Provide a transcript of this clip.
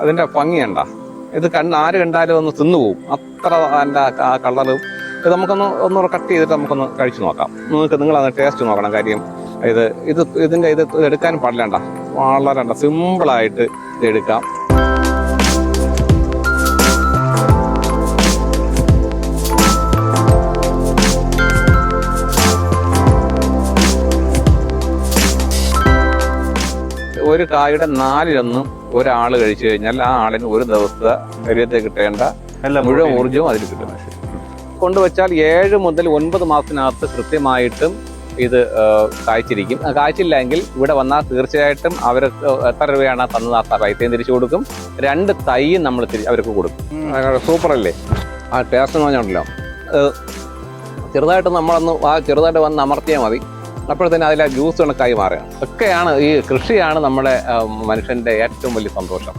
അതിന്റെ ഭംഗിയുണ്ട ഇത് കണ്ണ് ആര് കണ്ടാലും ഒന്ന് തിന്നുപോകും അത്ര അതിന്റെ ആ കളറും. ഇത് നമുക്കൊന്ന് ഒന്നുകൂടെ കട്ട് ചെയ്തിട്ട് നമുക്കൊന്ന് കഴിച്ചു നോക്കാം. നിങ്ങൾക്ക് നിങ്ങൾ അത് ടേസ്റ്റ് നോക്കണം കാര്യം. ഇത് ഇത് ഇതിന്റെ ഇത് എടുക്കാനും പാടില്ലണ്ട വളരെ സിമ്പിളായിട്ട് ഇത് എടുക്കാം. ഒരു കായുടെ നാലിലൊന്നും ഒരാൾ കഴിച്ചു കഴിഞ്ഞാൽ ആ ആളിന് ഒരു ദിവസത്തെ ശരീരത്തെ കിട്ടേണ്ട നല്ല മുഴുവൻ ഊർജവും അതിൽ കിട്ടും. കൊണ്ടുവച്ചാൽ ഏഴ് മുതൽ ഒൻപത് മാസത്തിനകത്ത് കൃത്യമായിട്ടും ഇത് കായ്ച്ചിരിക്കും. ആ, കായ്ച്ചില്ലെങ്കിൽ ഇവിടെ വന്നാൽ തീർച്ചയായിട്ടും അവർക്ക് എത്ര രൂപയാണ് തന്നത് ആ പൈസയും തിരിച്ചു കൊടുക്കും. രണ്ട് തൈയും നമ്മൾ അവർക്ക് കൊടുക്കും. സൂപ്പർ അല്ലേ ആ ടേസ്റ്റ് എന്ന് പറഞ്ഞുണ്ടല്ലോ ചെറുതായിട്ട് നമ്മളൊന്ന് ആ ചെറുതായിട്ട് വന്ന് അമർത്തിയാൽ മതി. അപ്പോഴത്തേന് അതിലെ ജ്യൂസ് കണക്കായി മാറുക ഒക്കെയാണ് ഈ കൃഷിയാണ് നമ്മുടെ മനുഷ്യന്റെ ഏറ്റവും വലിയ സന്തോഷം.